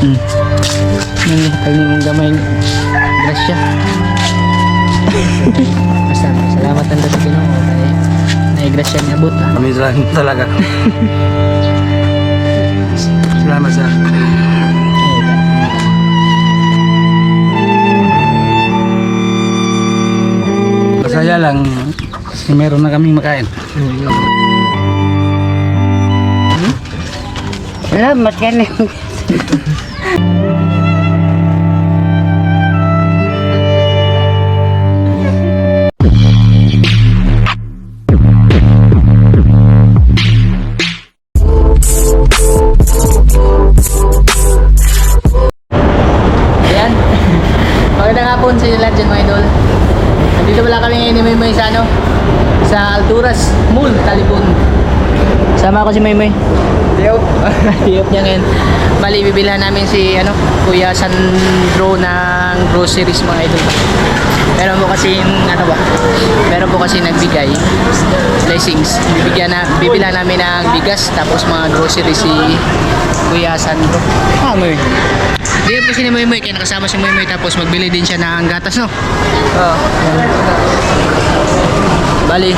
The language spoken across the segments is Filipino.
Hmm. Ni mong gamay, grasya. Basta, salamat ang sa Ginoo. Kay, naigrasya niya abot. ah. Kami talaga. Salamat sa Masaya lang kasi meron na kaming makain. Salamat ka na. Ni Maymoy sa ano? Sa Alturas Mall, Talipon. Sama ko si Maymoy. Tiyop. Tiyop niya ngayon. Bali, bibilhan namin si ano, Kuya Sandro ng groceries mga idol. Meron po kasi ano ba? Meron po kasi nagbigay blessings. Bibigyan na bibilhan namin ng bigas tapos mga groceries si Kuya Sandro. Ah, Maymoy. Hindi po si Moy Moy, kaya nakasama si Moy Moy tapos magbili din siya ng gatas, no? Oo. Bali,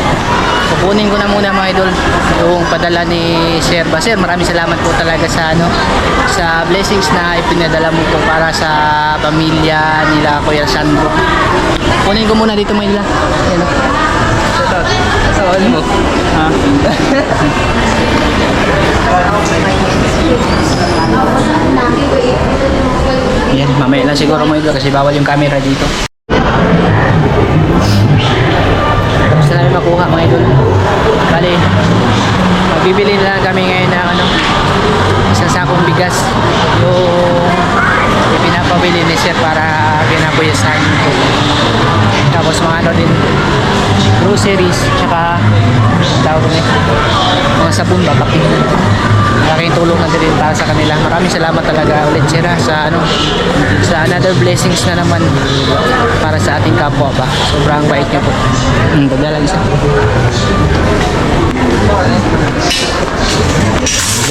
kukunin ko na muna mga idol yung padala ni Sir ba. Sir, maraming salamat po talaga sa ano sa blessings na ipinadala mo po para sa pamilya nila Kuya Sandro. Kunin ko muna dito mga idol. ah. Ayan, oh. Sa mo. Ha? Yan, mamaya lang siguro mo ito kasi bawal yung camera dito. Gusto namin makuha mga idol. Bali, magbibili na lang kami ngayon ng ano, isang sakong bigas. Pinapabili ni Sir para pinapuyasan ko. Tapos mga ano din, groceries, tsaka tawag na, mga sabon ba, kape. Malaking tulong na din para sa kanila. Maraming salamat talaga ulit sir sa ano sa another blessings na naman para sa ating kapwa ba. Sobrang bait niyo po. Hmm, pagdala isa.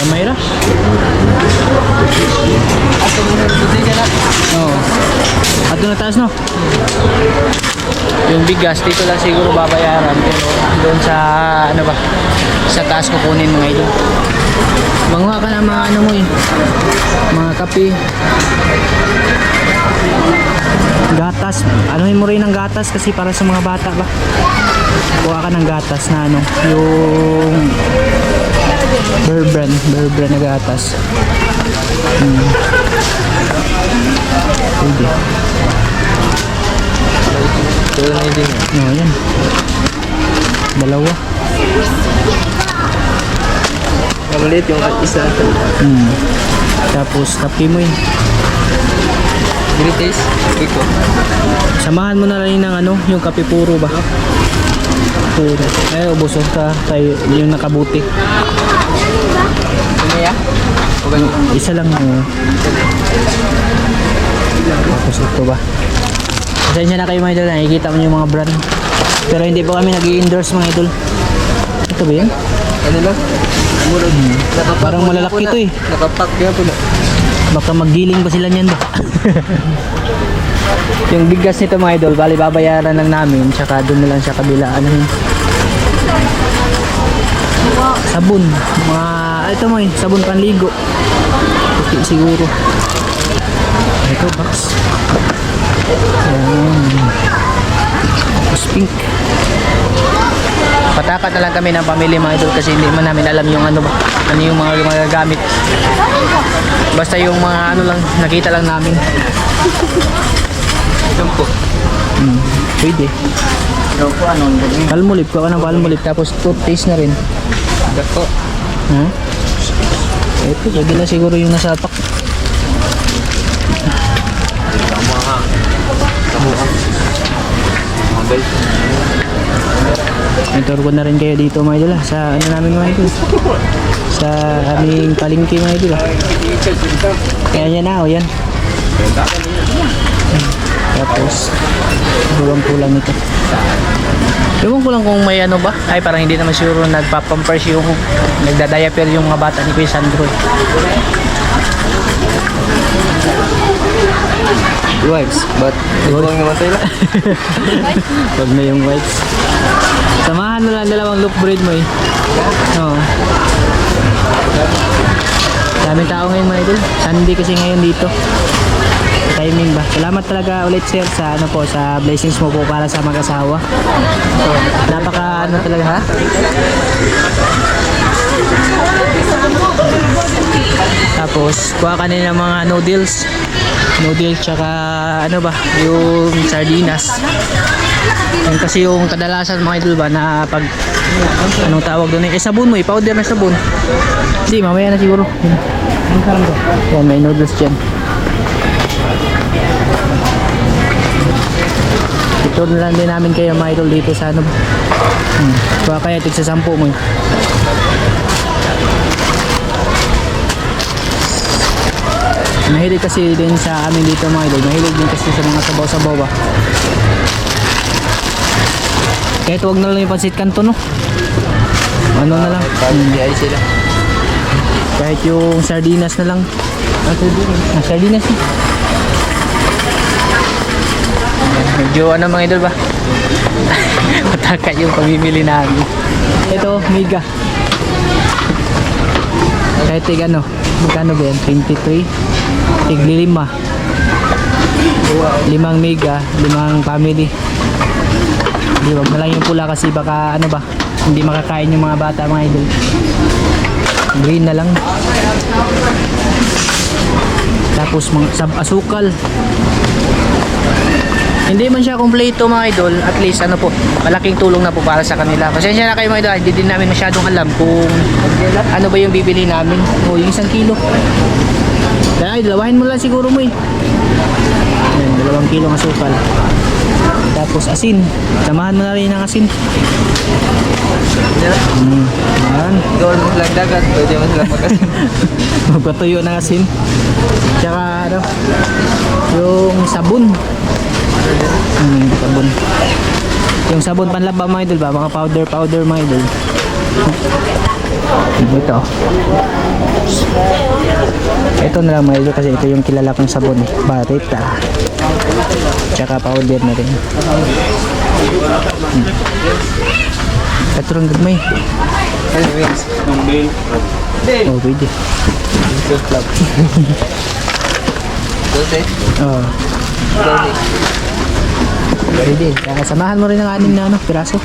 Gamayra? Oo. Ato na taas no? Yung bigas dito lang siguro babayaran pero doon sa ano ba sa taas kukunin mga idol. Manguha ka ng mga ano mo eh. Mga kape. Gatas. Anuhin mo rin ng gatas kasi para sa mga bata ba. Kuha ka ng gatas na ano. Yung. Bear brand na gatas. Hmm. Pwede. Na din. Oh, yan. Dalawa. Maliit yung isa. Hmm. Tapos kape mo eh. Taste. Ito. Samahan mo na lang yun ng ano, yung kape puro ba? Puro. Eh, ubos ka tayo yung nakabuti. Ano ya? Isa lang mo. Tapos ito ba? Pasensya na kayo mga idol, nakikita mo yung mga brand. Pero hindi po kami nag endorse mga idol. Ito ba yun? Ano lang? Murag. Nakapak Parang malalaki na po to na. eh. Nakapak kaya po na. Baka maggiling pa sila niyan ba? yung bigas nito mga idol, bali babayaran lang namin, tsaka doon na lang sa kabila. Ano yun? Sabon. Mga, ah, ito mo eh, sabon panligo. Puti siguro. Ito, box. Ayan. Tapos pink. Patakat na lang kami ng pamilya mga idol kasi hindi man namin alam yung ano ba, ano yung mga magagamit. Basta yung mga ano lang, nakita lang namin. Sampo. Hmm, pwede. Ano po ano? Palmolive, kuha ka ng palmolive tapos toothpaste na rin. Dako. Ha? Ito, pwede na siguro yung nasa pack. Mabay. Mentor ko na rin kayo dito mga idol ah, sa ano namin mga idol. Sa aming palingki mga idol ah. Kaya yan na, o yan. Tapos, buwang kulang ito. Ewan ko lang kung may ano ba. Ay, parang hindi naman siguro nagpapampers yung nagdadiaper yung mga bata ni Kuya Sandro. eh. Wives, but iguang naman sila. Huwag na yung whites. Samahan mo lang dalawang loop braid mo eh. Oo. Daming tao ngayon mga idol. Sunday kasi ngayon dito. Timing ba? Salamat talaga ulit sir sa ano po sa blessings mo po para sa mag-asawa. So, napaka ano talaga ha? Tapos kuha ka ng mga noodles. Noodles tsaka ano ba, yung sardinas. Yan kasi yung kadalasan mga idol ba na pag anong tawag doon eh sabon mo eh powder na sabon hindi mamaya na siguro yan may noodles dyan ito na lang din namin kayo mga idol dito sa ano hmm. Baka kaya tig sa sampu mo eh. Mahilig kasi din sa amin dito mga idol. Mahilig din kasi sa mga sabaw-sabaw ba. Kahit wag na lang yung pansit kanto no. Ano na lang. Hindi ay sila. Kahit yung sardinas na lang. Ah, sardinas. Ah, sardinas eh. Medyo ano mga idol ba? Mataka yung pamimili namin. Ito, mega. Kahit tig ano, magkano ba yan? 23? Tigli lima. Limang mega, limang family. Di wag na yung pula kasi baka ano ba, hindi makakain yung mga bata mga idol. Green na lang. Tapos mga sab asukal. Hindi man siya kumpleto mga idol, at least ano po, malaking tulong na po para sa kanila. Pasensya na kayo mga idol, hindi din namin masyadong alam kung ano ba yung bibili namin. O yung isang kilo. Kaya ay, dalawahin mo lang siguro mo eh. Ayan, dalawang kilo ng asukal. Tapos asin. Samahan mo na rin ng asin. Mm, yan. Gawin mo silang dagat, pwede mo silang magasin. Magpatuyo ng asin. Tsaka ano, yung sabon. Hmm, sabon. Yung sabon panlaba mga idol ba? Mga powder powder mga idol. Ito. Ito na lang mga idol kasi ito yung kilala kong sabon eh. Barita. Tsaka powder na rin. Hmm. Ito lang gagmay. Oh, pwede. Oh. Pwede. Samahan mo rin ng anim na ano, piraso.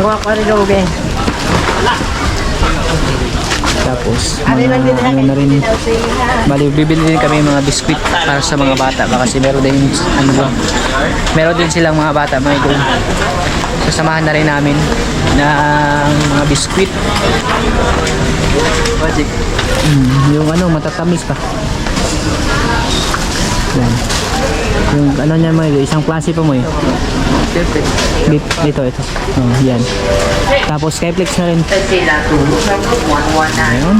Ako ako rin ako, Ben. Tapos, mga, ano na rin, bali, bibili din kami mga biskwit para sa mga bata. Kasi meron din, ano ba, meron din silang mga bata, mga idol. Sasamahan na rin namin ng mga biskwit. Mm, yung ano, matatamis pa. Yan. Yung ano niya mo, isang klase pa mo eh. Bit, dito, ito. Oh, yan. Tapos, Skyflex na rin. Ayun.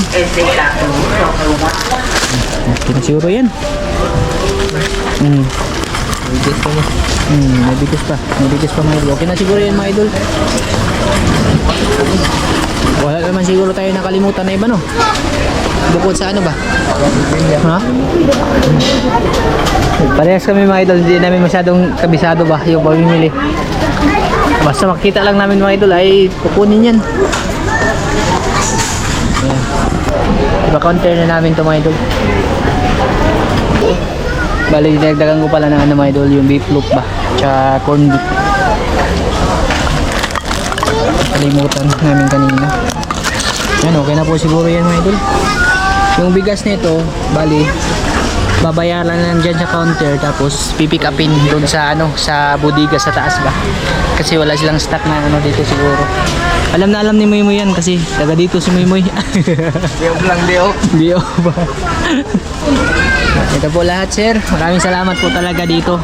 Okay na siguro yan. Mm. Magic ko mo. Hmm, may bigas pa. May bigas pa mga idol. Okay na siguro yan mga idol. Wala naman siguro tayo nakalimutan na iba no? Bukod sa ano ba? Ha? Parehas kami mga idol. Hindi namin masyadong kabisado ba yung pamimili. Basta makita lang namin mga idol ay kukunin yan. Ayan. Iba counter na namin to mga idol. Bali, dinagdagan ko pala ng ano mga idol, yung beef loop ba? Tsaka corn beef. Kalimutan namin kanina. Yan, okay na po siguro yan mga idol. Yung bigas nito, bali, babayaran lang dyan sa counter tapos pipick upin doon sa ano sa bodega sa taas ba kasi wala silang stock na ano dito siguro alam na alam ni Moy yan kasi taga dito si Moy Moy Diyo lang, diyo. Dio ba? Ito po lahat sir. Maraming salamat po talaga dito.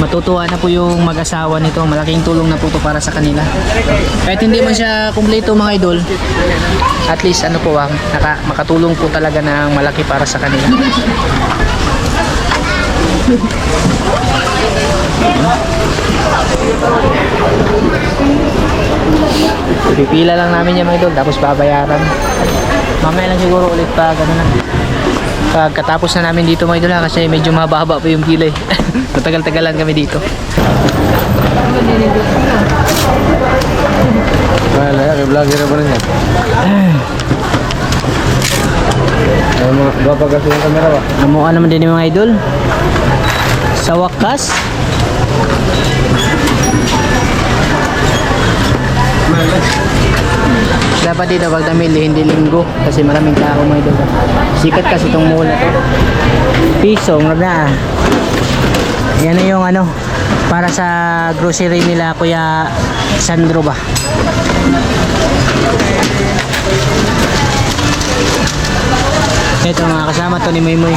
Matutuwa na po yung mag-asawa nito. Malaking tulong na po to para sa kanila. Kahit hindi man siya kumpleto mga idol, at least ano po ah, naka, makatulong po talaga ng malaki para sa kanila. Pipila lang namin yung mga idol tapos babayaran. Mamaya lang siguro ulit pa gano'n na. Pagkatapos na namin dito mga idol ha, kasi medyo mahaba-haba pa yung pila eh. Matagal-tagalan kami dito. Wala, kay vlogger ba rin yan? Ay, mga gapa kasi yung camera ba? Namukha naman din yung mga idol. Sa wakas, dapat dito pag namili, hindi linggo. Kasi maraming tao mga idol. Sikat kasi itong mall na to. Pisong na. Yan na yung ano, para sa grocery nila Kuya Sandro ba? Ito mga kasama to ni Maymoy.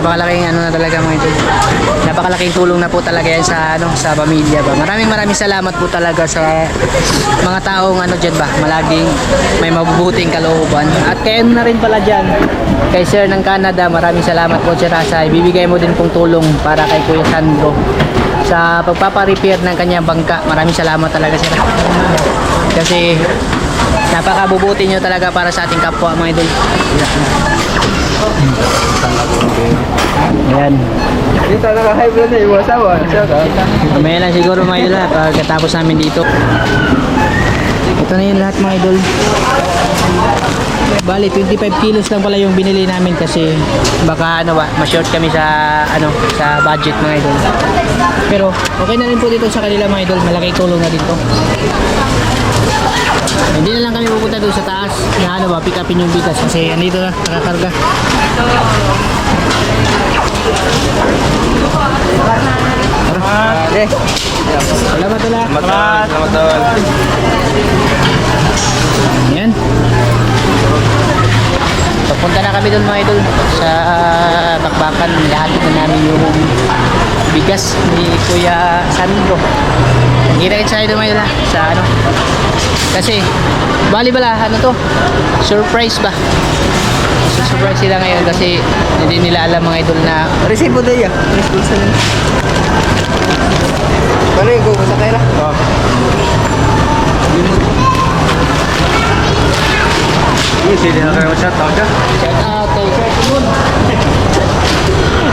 Napakalaking ano na talaga mga ito. Napakalaking tulong na po talaga yan sa ano sa pamilya ba. Maraming maraming salamat po talaga sa mga taong ano diyan ba, malaging may mabubuting kalooban. At kayo na rin pala diyan kay Sir ng Canada. Maraming salamat po sir ha, sa ibibigay mo din pong tulong para kay Kuya Sandro sa pagpapa-repair ng kanyang bangka. Maraming salamat talaga sir. Kasi napakabubuti nyo talaga para sa ating kapwa mga idol. Ayan. Dito naka-high blood na yung asawa. Shout out. Mamaya lang siguro mga idol ha, pagkatapos namin dito. Ito na yung lahat mga idol. Bali, 25 kilos lang pala yung binili namin kasi baka ano ba, ma-short kami sa ano sa budget mga idol. Pero okay na rin po dito sa kanila mga idol, malaking tulong na dito. Hindi na lang kami pupunta doon sa taas na ano ba, pick upin yung bigas kasi andito na, nakakarga. Okay. Salamat ulit. Selamat. Selamat tahun. Yan. Papunta na kami doon mga idol sa bakbakan. Lahatid na namin yung bigas ni Kuya Sandro. Kita kita sa idol mga idol ha, sa ano. Kasi, bali bala, ano to? Surprise ba? So, surprise sila ngayon kasi hindi nila alam mga idol na Resibo ya. Resibo sana. Mana yang gue sakay lah? Ini sih dia kayak shout out dah. Shout out kay Sir Timon.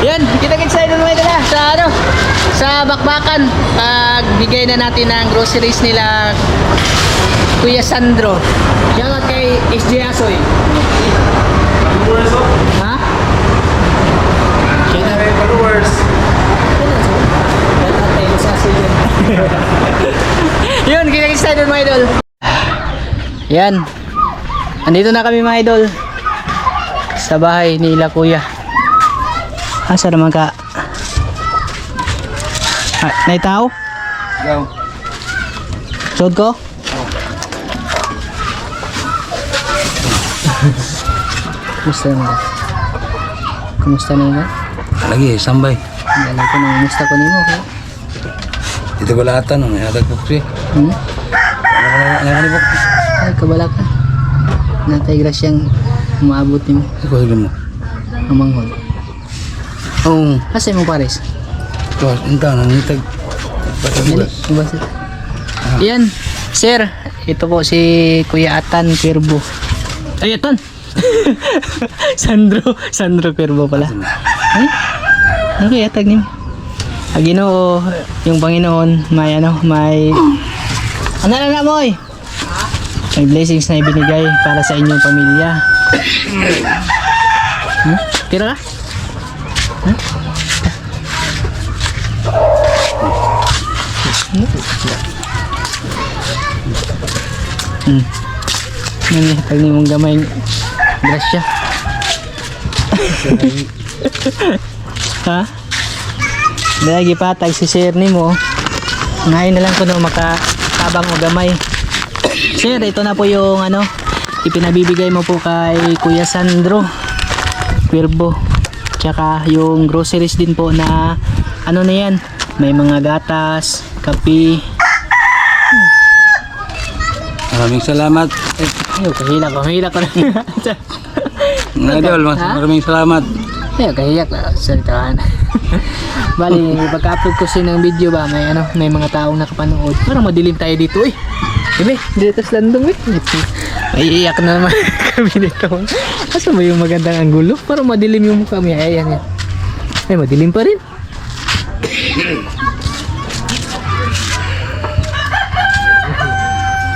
Yan, kita-kits doon mga idol ha, sa ano, sa bakbakan. Pagbigay na natin ng groceries nila Kuya Sandro. Shout out kay SJ Asoy. Ha? Shout out. followers. Shout out kay Kuya Asoy yun. Yun, kita-kits tayo doon mga idol. Yan. Andito na kami mga idol. Sa bahay nila kuya. Asa naman ka? Ah, naitaw? Go. Sod ko? Kumusta ka? Kumusta naman ka? Lagi, sambay. Dala ko nang kumusta ko nimo ko. Dito ko lahat ano, may hatag po siya. Hmm? Ano po? Ay, kabala ka. Natay grasyang umaabot nimo Ikaw mo. ang manghod. Oo. Asa mo pares? Ikaw, unta, nangitag. Dali, ibasa. Yan, sir. Ito po si Kuya Atan Cuervo. Ay, Atan! Sandro, Sandro Cuervo pala. Ay, ano kaya tag niyo? Ang Ginoo, yung Panginoon, may ano, may... Ano na na mo May blessings na ibinigay para sa inyong pamilya. Hmm? Tira ka? Hmm. Yan eh, pag ni mong gamay grasya. ha? Lagi patag si sir ni mo. Ngayon na lang ko no makatabang o gamay. Sir, ito na po yung ano, ipinabibigay mo po kay Kuya Sandro. Cuervo. Tsaka yung groceries din po na ano na yan, may mga gatas, kape. Maraming salamat. Ayun, kahilak kahilak ko na. Idol, mas- maraming salamat. Ayun, kahiyak na. Bali, pagka-upload ko siya ng video ba, may ano, may mga taong nakapanood. Parang madilim tayo dito eh. Diba, dito sa landong eh. Ay, iyak na naman kami dito. Asa mo yung magandang anggulo? Parang madilim yung mukha mo. Ay, ayan yan. Ay, madilim pa rin.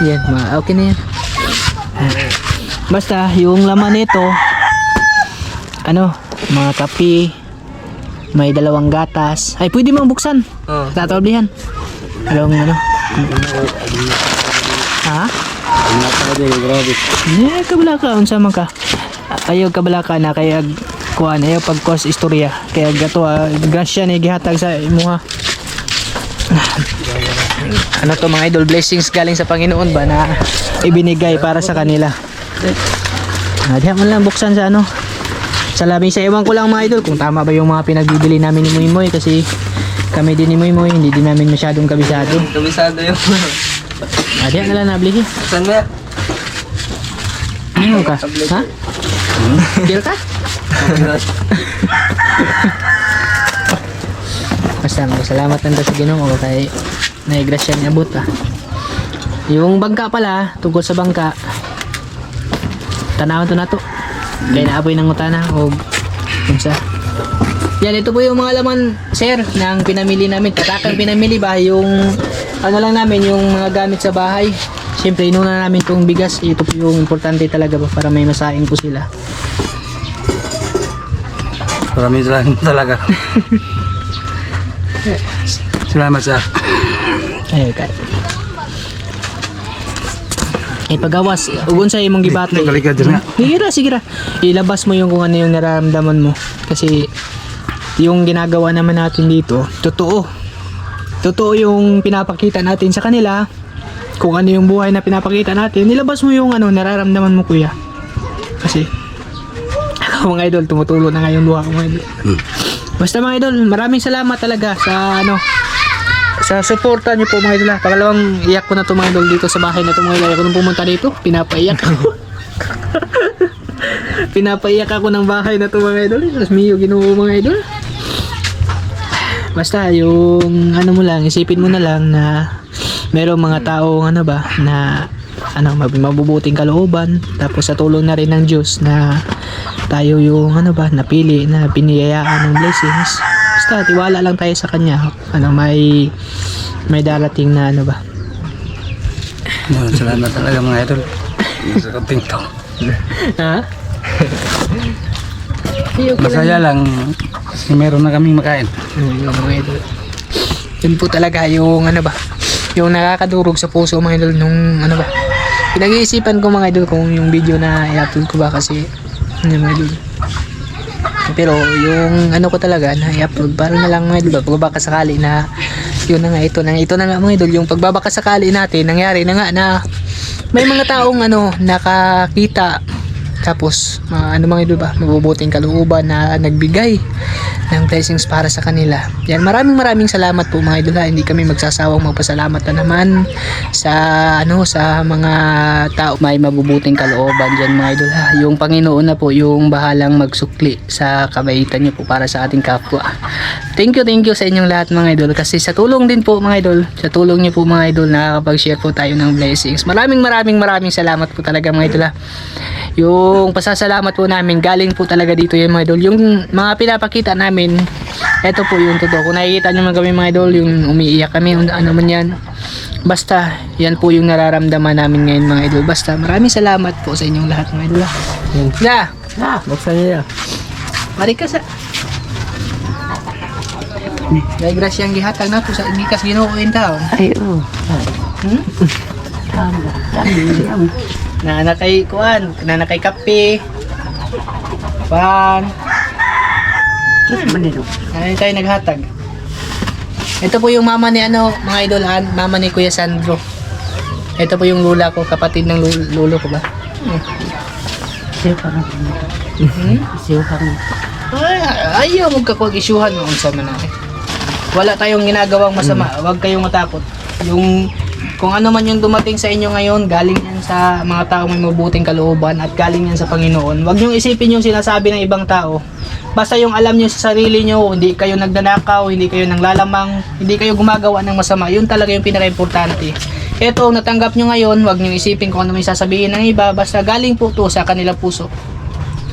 Yan, ma okay na yan. Basta, yung laman nito, ano, mga kape, may dalawang gatas. Ay, pwede mong buksan. Oo. Tatablihan. Dalawang ano. Ha? Ang napaka din, grabe. Eh, kabala ka. Unsa man ka? Ayaw kabala ka na kaya kuan ayaw pag cause istorya. Kaya gato ah, grasya ni gihatag sa imuha. ano to mga idol blessings galing sa Panginoon ba na ibinigay para sa kanila. Ah, diyan mo lang buksan sa ano. Sa labing sa ewan ko lang mga idol kung tama ba yung mga pinagbibili namin ni Moy Moy kasi kami din ni Moy Moy hindi din namin masyadong kabisado. Kabisado yung... Ah, diyan na lang nabili. Saan ba? Ano ka? Ha? Deal ka? Basta salamat nanda sa Ginoo kay naigrasya niya abot ah. Yung bangka pala, tungkol sa bangka. Tanawan to na to. Kaya naapoy ng utana o kumsa. Yan, ito po yung mga laman, sir, ng pinamili namin. Tatakang pinamili ba? Yung, ano lang namin, yung mga gamit sa bahay. Siyempre, inuna namin itong bigas. Ito po yung importante talaga ba para may masaing po sila. Maraming salamat talaga. Salamat sa Ay, kay. Eh, pagawas, ugon sa imong nga. Sige ra, sige ra. Ilabas mo yung kung ano yung nararamdaman mo. Kasi, yung ginagawa naman natin dito, totoo. Totoo yung pinapakita natin sa kanila. Kung ano yung buhay na pinapakita natin, nilabas mo yung ano, nararamdaman mo kuya. Kasi, ako mga idol, tumutulo na nga yung luha ko mga idol. Basta mga idol, maraming salamat talaga sa ano, sa suporta niyo po mga idol. Pangalawang iyak ko na to mga idol dito sa bahay na to mga idol. Ako nung pumunta dito, pinapaiyak ako. pinapaiyak ako ng bahay na to mga idol. Tapos miyo ginoo mga idol. Basta yung ano mo lang, isipin mo na lang na merong mga taong ano ba na ano mab- mabubuting kalooban tapos sa tulong na rin ng Diyos na tayo yung ano ba napili na biniyayaan ng blessings basta tiwala lang tayo sa kanya ano may may darating na ano ba Maraming salamat talaga mga idol. Sa konting to. ha. Masaya lang kasi meron na kaming makain. Mm, yung mga idol. Yun po talaga yung ano ba, yung nakakadurog sa puso mga idol nung ano ba. Pinag-iisipan ko mga idol kung yung video na i-upload ko ba kasi ano mga idol. Pero yung ano ko talaga na i-upload para na lang mga idol ba, pagbabaka sakali na yun na nga ito na ito na nga mga idol yung pagbabaka sakali natin nangyari na nga na may mga taong ano nakakita tapos mga ano mga ba mabubuting kalooban na nagbigay ng blessings para sa kanila. Yan, maraming maraming salamat po mga idol ha. Hindi kami magsasawang magpasalamat na naman sa ano sa mga tao may mabubuting kalooban diyan mga idol ha. Yung Panginoon na po yung bahalang magsukli sa kabaitan niyo po para sa ating kapwa. Thank you, thank you sa inyong lahat mga idol kasi sa tulong din po mga idol, sa tulong niyo po mga idol nakakapag-share po tayo ng blessings. Maraming maraming maraming salamat po talaga mga idol ha. Yung pasasalamat po namin galing po talaga dito yung mga idol. Yung mga pinapakita namin, ito po yung totoo. Kung nakikita nyo man kami mga idol, yung umiiyak kami, ano man yan. Basta, yan po yung nararamdaman namin ngayon mga idol. Basta, maraming salamat po sa inyong lahat mga idol. Ya, Ah, Buksan niya. mari ka sa... May grasyang gihatag na po sa igikas ginuuin taon. ay, oh. Hmm? Na nakay kuan, na nakay kape. Pan. Kiss mo nito. Ano tayo naghatag? Ito po yung mama ni ano, mga idol, mama ni Kuya Sandro. Ito po yung lula ko, kapatid ng lu- lulo ko ba? Siyo ka nga. Hmm? Siyo ka nga. Ay, ayaw mo kakuha isyuhan mo unsa man na. wala tayong ginagawang masama. Huwag kayong matakot. Yung kung ano man yung dumating sa inyo ngayon, galing yan sa mga tao may mabuting kalooban at galing yan sa Panginoon. Huwag niyong isipin yung sinasabi ng ibang tao. Basta yung alam niyo sa sarili niyo, hindi kayo nagdanakaw, hindi kayo nanglalamang, hindi kayo gumagawa ng masama. Yun talaga yung pinaka-importante. Ito, ang natanggap nyo ngayon, huwag nyo isipin kung ano may sasabihin ng iba, basta galing po to sa kanilang puso.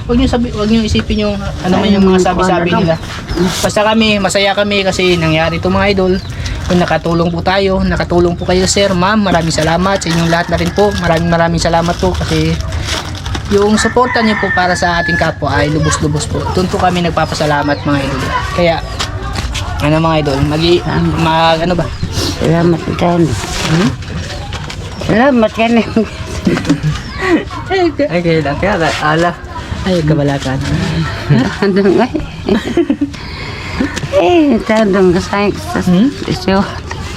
Huwag nyo, sabi, huwag nyo isipin yung ano man yung mga sabi-sabi nila. Basta kami, masaya kami kasi nangyari to mga idol. Kung nakatulong po tayo, nakatulong po kayo sir, ma'am, maraming salamat sa inyong lahat na rin po. Maraming maraming salamat po kasi yung suporta niyo po para sa ating kapwa ay lubos-lubos po. Doon po kami nagpapasalamat mga idol. Kaya, ano mga idol, mag, mag ano ba? Salamat tayo. Hmm? Salamat ka na. Ay, Ay, kaya lang kaya, ala. ay kabalakan. Ano nga eh. Tadong kasayang sa Hmm? isyo.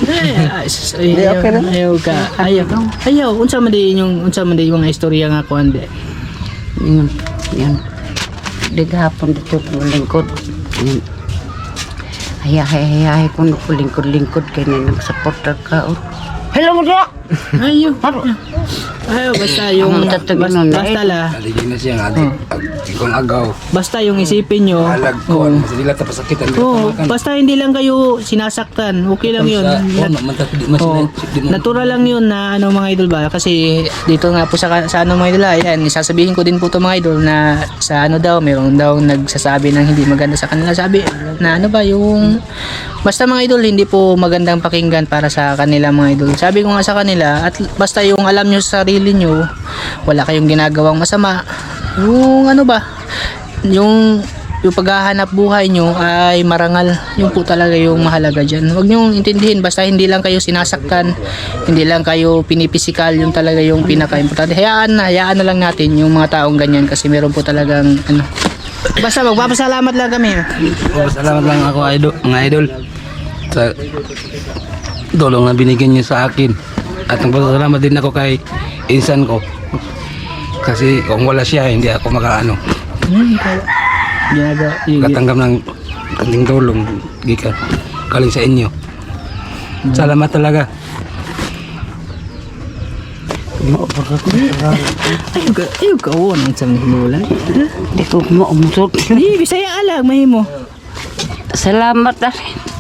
Ay, sus- ay, ayaw, ka. Ayaw. Ayaw. Unsa man di yung unsa man di yung mga istorya nga ko ande. Yun, yun. Lighapon dito po lingkod. Yun. Ayahay, ayahay ko na po lingkod-lingkod kaya na ka. Hello mo Ayaw. Ayaw basta yung basta, nun, basta la. Aligin na siya di. Ikong agaw. Basta yung isipin nyo. Alag ko, ano, sa dila tapos sakitan. Oo, basta hindi lang kayo sinasaktan. Okay lang yun. Mas mo. natural lang yun na ano mga idol ba kasi dito nga po sa, sa ano mga idol ah, ayan isasabihin ko din po to mga idol na sa ano daw meron daw nagsasabi ng hindi maganda sa kanila sabi na ano ba yung basta mga idol hindi po magandang pakinggan para sa kanila mga idol sabi ko nga sa kanila at basta yung alam nyo sa sarili nyo wala kayong ginagawang masama yung ano ba yung yung paghahanap buhay nyo ay marangal. Yung po talaga yung mahalaga dyan. Huwag nyo intindihin. Basta hindi lang kayo sinasaktan. Hindi lang kayo pinipisikal. Yung talaga yung pinaka-importante. Hayaan na. Hayaan na lang natin yung mga taong ganyan. Kasi meron po talagang ano. Basta magpapasalamat lang kami. Oh, salamat lang ako, idol, mga idol. Sa tulong na binigyan niyo sa akin. At nagpasalamat din ako kay insan ko. Kasi kung wala siya, hindi ako makaano. Kaya- Ginagawa. Katanggap ng kanting tulong. Gika, galing sa inyo. Salamat talaga. Ayaw ka. Ayaw ka. Oo, nang sa hinulan. Di ko mo umusot. Hindi, bisaya alag. Mahimo. Salamat na rin.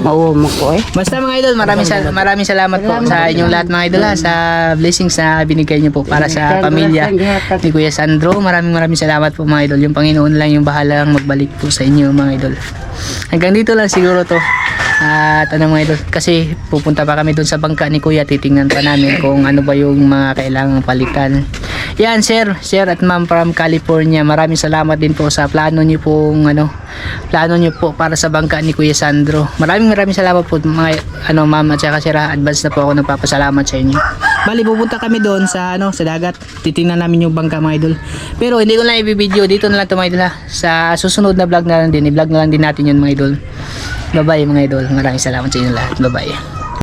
Mauwa mo ko eh. Basta mga idol, maraming sal- maraming salamat po sa inyong lahat mga idol ha, sa blessings na binigay niyo po para sa pamilya ni Kuya Sandro. Maraming maraming salamat po mga idol. Yung Panginoon lang yung bahalang magbalik po sa inyo mga idol. Hanggang dito lang siguro to. At ano mga idol, kasi pupunta pa kami doon sa bangka ni Kuya, titingnan pa namin kung ano ba yung mga kailangang palitan. Yan, sir, sir at ma'am from California. Maraming salamat din po sa plano niyo pong ano, plano niyo po para sa bangka ni Kuya Sandro. Maraming maraming salamat po mga ano ma'am at saka sir, advance na po ako nagpapasalamat sa inyo. Bali pupunta kami doon sa ano sa dagat. Titingnan namin yung bangka mga idol. Pero hindi ko na i-video dito na lang to mga idol ha. Sa susunod na vlog na lang din, i-vlog na lang din natin yun mga idol. Bye bye mga idol. Maraming salamat sa inyo lahat. Bye bye.